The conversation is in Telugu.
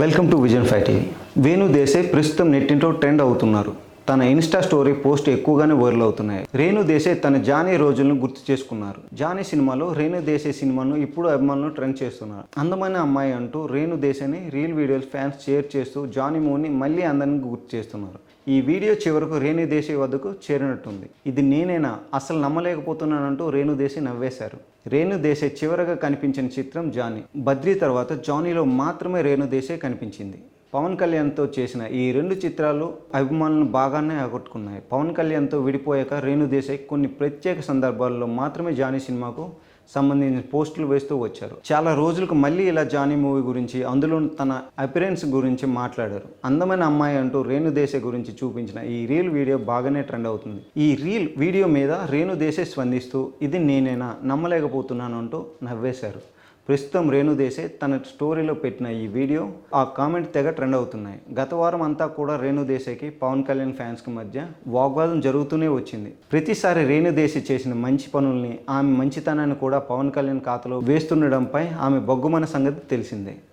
Welcome to vision five TV. Venu Desai ప్రస్తుతం నెట్టింట్లో ట్రెండ్ అవుతున్నారు. తన ఇన్స్టా స్టోరీ పోస్ట్ ఎక్కువగానే వైరల్ అవుతున్నాయి. రేణు దేశాయ్ తన జానీ రోజులను గుర్తు చేసుకున్నారు. జానీ సినిమాలో రేణు దేశాయ్ సినిమాను ఇప్పుడు అభిమానులు ట్రెండ్ చేస్తున్నారు. అందమైన అమ్మాయి అంటూ రేణు దేశాయ్ని రీల్ వీడియోస్ ఫ్యాన్స్ షేర్ చేస్తూ జానీ మూని మళ్ళీ అందరిని గుర్తు చేస్తున్నారు. ఈ వీడియో చివరకు రేణు దేశాయ్ వద్దకు చేరినట్టుంది. ఇది నేనేనా? అసలు నమ్మలేకపోతున్నానంటూ రేణు దేశాయ్ నవ్వేశారు. రేణు దేశాయ్ చివరగా కనిపించిన చిత్రం జానీ. బద్రీ తర్వాత జానీలో మాత్రమే రేణు దేశాయ్ కనిపించింది. పవన్ కళ్యాణ్తో చేసిన ఈ రెండు చిత్రాలు అభిమానులను బాగానే ఆగొట్టుకున్నాయి పవన్ కళ్యాణ్తో విడిపోయాక రేణు దేశాయ్ కొన్ని ప్రత్యేక సందర్భాల్లో మాత్రమే జానీ సినిమాకు సంబంధించిన పోస్టులు వేస్తూ వచ్చారు. చాలా రోజులకు మళ్ళీ ఇలా జానీ మూవీ గురించి అందులో తన అపిరెన్స్ గురించి మాట్లాడారు. అందమైన అమ్మాయి అంటూ రేణు దేశాయ్ గురించి చూపించిన ఈ రీల్ వీడియో బాగానే ట్రెండ్ అవుతుంది. ఈ రీల్ వీడియో మీద రేణు దేశాయ్ స్పందిస్తూ ఇది నేనేనా? నమ్మలేకపోతున్నాను అంటూ నవ్వేశారు. ప్రస్తుతం రేణుదేశే తన స్టోరీలో పెట్టిన ఈ వీడియో ఆ కామెంట్ తెగ ట్రెండ్ అవుతున్నాయి. గత వారం అంతా కూడా రేణు పవన్ కళ్యాణ్ ఫ్యాన్స్కి మధ్య వాగ్వాదం జరుగుతూనే వచ్చింది. ప్రతిసారి రేణు చేసిన మంచి పనుల్ని ఆమె మంచితనాన్ని కూడా పవన్ కళ్యాణ్ ఖాతాలో వేస్తుండడంపై ఆమె బొగ్గుమన సంగతి తెలిసిందే.